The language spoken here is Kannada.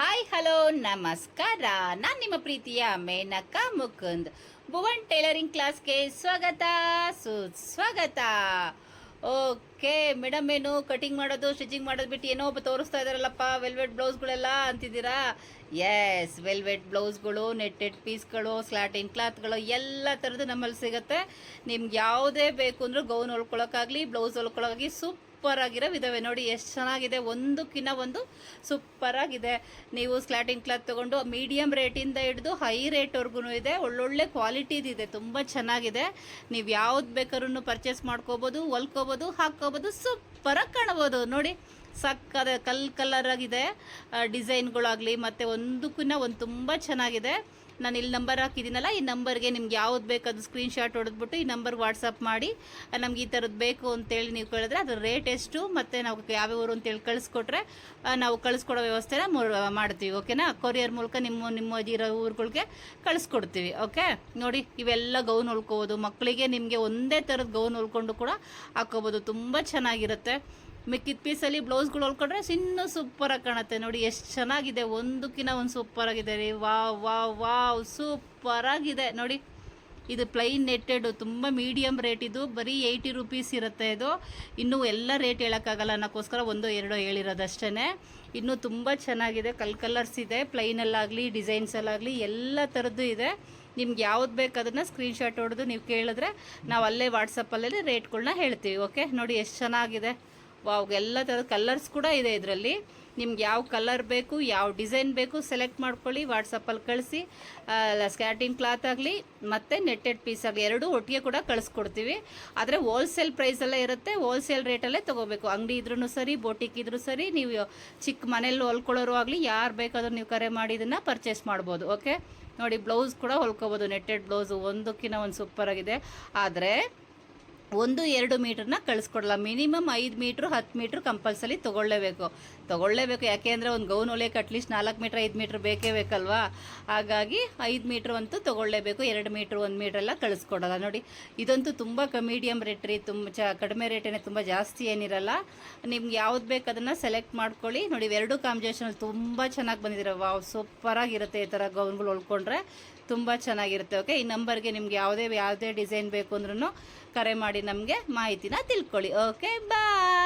ಹಾಯ್ ಹಲೋ ನಮಸ್ಕಾರ. ನಾನು ನಿಮ್ಮ ಪ್ರೀತಿಯ ಮೇನಕಾ ಮುಕುಂದ್. ಭುವನ್ ಟೈಲರಿಂಗ್ ಕ್ಲಾಸ್ಗೆ ಸ್ವಾಗತ, ಸುಸ್ವಾಗತ. ಓಕೆ ಮೇಡಮ್ ಏನು ಕಟಿಂಗ್ ಮಾಡೋದು, ಸ್ಟಿಚಿಂಗ್ ಮಾಡೋದು ಬಿಟ್ಟು ಏನೋ ಒಬ್ಬ ತೋರಿಸ್ತಾ ಇದಾರಲ್ಲಪ್ಪ ವೆಲ್ವೆಟ್ ಬ್ಲೌಸ್ಗಳೆಲ್ಲ ಅಂತಿದ್ದೀರಾ? ಎಸ್ ವೆಲ್ವೆಟ್ ಬ್ಲೌಸ್ಗಳು, ನೆಟ್ಟೆಡ್ ಪೀಸ್ಗಳು, ಸ್ಲಾಟಿನ್ ಕ್ಲಾತ್ಗಳು, ಎಲ್ಲ ಥರದ್ದು ನಮ್ಮಲ್ಲಿ ಸಿಗುತ್ತೆ. ನಿಮ್ಗೆ ಯಾವುದೇ ಬೇಕು ಅಂದರೂ ಗೌನ್ ಹೊಲ್ಕೊಳಕ್ಕಾಗಲಿ ಬ್ಲೌಸ್ ಹೊಲ್ಕೊಳಕ್ಕಾಗಿ ಸೂಪರ್ ಆಗಿರೋ ವಿಧವೆ. ನೋಡಿ, ಎಷ್ಟು ಚೆನ್ನಾಗಿದೆ. ಒಂದಕ್ಕಿನ್ನ ಒಂದು ಸೂಪರ್ ಆಗಿದೆ ನೀವು ಸ್ಲಾಟಿಂಗ್ ಕ್ಲಾತ್ ತಗೊಂಡು ಮೀಡಿಯಂ ರೇಟಿಂದ ಹಿಡಿದು ಹೈ ರೇಟ್ವರೆಗೂ ಇದೆ. ಒಳ್ಳೊಳ್ಳೆ ಕ್ವಾಲಿಟಿದಿದೆ. ತುಂಬ ಚೆನ್ನಾಗಿದೆ. ನೀವು ಯಾವ್ದು ಬೇಕಾದ್ರೂ ಪರ್ಚೇಸ್ ಮಾಡ್ಕೋಬೋದು, ಹೊಲ್ಕೋಬೋದು, ಹಾಕ್ಕೋಬೋದು, ಸೂಪರಾಗಿ ಕಾಣ್ಬೋದು. ನೋಡಿ. ಸಕ್ಕದ ಕಲ್ ಕಲರ್ ಆಗಿದೆ. ಡಿಸೈನ್ಗಳಾಗಲಿ, ಮತ್ತು ಒಂದಕ್ಕೂ ಒಂದು ತುಂಬ ಚೆನ್ನಾಗಿದೆ. ನಾನು ಇಲ್ಲಿ ನಂಬರ್ ಹಾಕಿದ್ದೀನಲ್ಲ, ಈ ನಂಬರ್ಗೆ ನಿಮ್ಗೆ ಯಾವ್ದು ಬೇಕು ಅದು ಸ್ಕ್ರೀನ್ಶಾಟ್ ಹೊಡೆದ್ಬಿಟ್ಟು ಈ ನಂಬರ್ಗೆ ವಾಟ್ಸಪ್ ಮಾಡಿ. ನಮ್ಗೆ ಈ ಥರದ್ದು ಬೇಕು ಅಂತೇಳಿ ನೀವು ಕೇಳಿದ್ರೆ ಅದ್ರ ರೇಟ್ ಎಷ್ಟು, ಮತ್ತು ನಾವು ಯಾವ್ಯಾವ ಅಂತೇಳಿ ಕಳಿಸ್ಕೊಟ್ರೆ ನಾವು ಕಳಿಸ್ಕೊಡೋ ವ್ಯವಸ್ಥೆನ ಮಾಡ್ತೀವಿ ಓಕೆನಾ ಕೊರಿಯರ್ ಮೂಲಕ ನಿಮ್ಮ ನಿಮ್ಮ ಇರೋ ಊರುಗಳಿಗೆ ಕಳಿಸ್ಕೊಡ್ತೀವಿ ಓಕೆ ನೋಡಿ, ಇವೆಲ್ಲ ಗೌನ್ ಹೊಲ್ಕೋಬೋದು. ಮಕ್ಕಳಿಗೆ ನಿಮಗೆ ಒಂದೇ ಥರದ ಗೌನ್ ಹೊಲ್ಕೊಂಡು ಕೂಡ ಹಾಕೋಬೋದು ತುಂಬ ಚೆನ್ನಾಗಿರುತ್ತೆ. ಮಿಕ್ಕಿದ ಪೀಸಲ್ಲಿ ಬ್ಲೌಸ್ಗಳು ಹೊಲ್ಕೊಂಡ್ರೆ ಇನ್ನೂ ಸೂಪರಾಗಿ ಕಾಣುತ್ತೆ. ನೋಡಿ ಎಷ್ಟು ಚೆನ್ನಾಗಿದೆ. ಒಂದಕ್ಕಿಂತ ಒಂದು ಸೂಪರಾಗಿದೆ ರೀ. ವಾವ್ ವಾವ್ ವಾವ್ ಸೂಪರಾಗಿದೆ ನೋಡಿ, ಇದು ಪ್ಲೈನ್ ನೆಟ್ಟೆಡ್ ತುಂಬ ಮೀಡಿಯಮ್ ರೇಟ್ ಇದು. ಬರೀ ಏಯ್ಟಿ ರುಪೀಸ್ ಇರುತ್ತೆ ಇದು. ಇನ್ನೂ ಎಲ್ಲ ರೇಟ್ ಹೇಳೋಕ್ಕಾಗಲ್ಲ. ಅನ್ನೋಕ್ಕೋಸ್ಕರ ಒಂದು ಎರಡೋ ಹೇಳಿರೋದಷ್ಟೇ ಇನ್ನೂ ತುಂಬ ಚೆನ್ನಾಗಿದೆ. ಕಲ್ ಕಲರ್ಸ್ ಇದೆ. ಪ್ಲೈನಲ್ಲಾಗಲಿ ಡಿಸೈನ್ಸಲ್ಲಾಗಲಿ ಎಲ್ಲ ಥರದ್ದು ಇದೆ. ನಿಮ್ಗೆ ಯಾವ್ದು ಬೇಕು ಅದನ್ನು ಸ್ಕ್ರೀನ್ಶಾಟ್ ಹೊಡೆದು ನೀವು ಕೇಳಿದ್ರೆ ನಾವು ಅಲ್ಲೇ ವಾಟ್ಸಪ್ಪಲ್ಲೇ ರೇಟ್ಗಳನ್ನ ಹೇಳ್ತೀವಿ. ಓಕೆ ನೋಡಿ ಎಷ್ಟು ಚೆನ್ನಾಗಿದೆ. ವಾವ್, ಎಲ್ಲ ಥರದ ಕಲರ್ಸ್ ಕೂಡ ಇದೆ ಇದರಲ್ಲಿ. ನಿಮ್ಗೆ ಯಾವ ಕಲರ್ ಬೇಕು, ಯಾವ ಡಿಸೈನ್ ಬೇಕು ಸೆಲೆಕ್ಟ್ ಮಾಡ್ಕೊಳ್ಳಿ ವಾಟ್ಸಪ್ಪಲ್ಲಿ ಕಳಿಸಿ. ಸ್ಕ್ಯಾಟಿಂಗ್ ಕ್ಲಾತ್ ಆಗಲಿ, ಮತ್ತು ನೆಟ್ಟೆಡ್ ಪೀಸ್ ಆಗಲಿ, ಎರಡೂ ಒಟ್ಟಿಗೆ ಕೂಡ ಕಳಿಸ್ಕೊಡ್ತೀವಿ. ಆದರೆ ಹೋಲ್ಸೇಲ್ ಪ್ರೈಸೆಲ್ಲ ಇರುತ್ತೆ ಹೋಲ್ಸೇಲ್ ರೇಟಲ್ಲೇ ತೊಗೋಬೇಕು. ಅಂಗಡಿ ಇದ್ರೂ ಸರಿ ಬೋಟಿಕ್ ಇದ್ರೂ ಸರಿ, ನೀವು ಚಿಕ್ಕ ಮನೇಲಿ ಹೊಲ್ಕೊಳ್ಳೋರು ಆಗಲಿ, ಯಾರು ಬೇಕಾದ್ರೂ ನೀವು ಕರೆ ಮಾಡಿ ಇದನ್ನು ಪರ್ಚೇಸ್ ಮಾಡ್ಬೋದು ಓಕೆ ನೋಡಿ ಬ್ಲೌಸ್ ಕೂಡ ಹೊಲ್ಕೋಬೋದು ನೆಟ್ಟೆಡ್ ಬ್ಲೌಸು ಒಂದಕ್ಕಿಂತ ಒಂದು ಸೂಪರಾಗಿದೆ ಆದರೆ ಒಂದು, ಎರಡು ಮೀಟ್ರನ್ನ ಕಳಿಸ್ಕೊಡಲ್ಲ. ಮಿನಿಮಮ್ ಐದು ಮೀಟ್ರ್, ಹತ್ತು ಮೀಟ್ರ್ ಕಂಪಲ್ಸರಿ ತೊಗೊಳ್ಳೇಬೇಕು. ತೊಗೊಳ್ಳೇಬೇಕು. ಯಾಕೆ ಅಂದರೆ ಒಂದು ಗೌನ್ ಒಲೆಯಕ್ಕೆ ಅಟ್ಲೀಸ್ಟ್ ನಾಲ್ಕು ಮೀಟ್ರ್, ಐದು ಮೀಟ್ರ್ ಬೇಕೇ ಬೇಕಲ್ವಾ? ಹಾಗಾಗಿ ಐದು ಮೀಟ್ರ್ ಅಂತೂ ತೊಗೊಳ್ಳೇಬೇಕು. ಎರಡು ಮೀಟ್ರ್, ಒಂದು ಮೀಟ್ರೆಲ್ಲ ಕಳಿಸ್ಕೊಡಲ್ಲ. ನೋಡಿ, ಇದಂತೂ ತುಂಬ ಮೀಡಿಯಮ್ ರೇಟ್ ರೀ. ತುಂಬ ಚ, ಕಡಿಮೆ ರೇಟೇನೆ ತುಂಬ ಜಾಸ್ತಿ ಏನಿರಲ್ಲ. ನಿಮ್ಗೆ ಯಾವ್ದು ಬೇಕು ಅದನ್ನು ಸೆಲೆಕ್ಟ್ ಮಾಡ್ಕೊಳ್ಳಿ. ನೋಡಿ ಎರಡು ಕಾಂಬಿನೇಷನಲ್ಲಿ ತುಂಬ ಚೆನ್ನಾಗಿ ಬಂದಿದ್ದೀರ ವಾವ್, ಸೂಪರಾಗಿರುತ್ತೆ ಈ ಥರ ಗೌನ್ಗಳು ಹೊಲ್ಕೊಂಡ್ರೆ. ತುಂಬ ಚೆನ್ನಾಗಿರುತ್ತೆ, ಓಕೆ? ಈ ನಂಬರ್ಗೆ ನಿಮ್ಗೆ ಯಾವುದೇ ಯಾವುದೇ ಡಿಸೈನ್ ಬೇಕು ಅಂದ್ರೂ ಕರೆ ಮಾಡಿ ನಮಗೆ ಮಾಹಿತಿನ ತಿಳ್ಕೊಳ್ಳಿ. Okay bye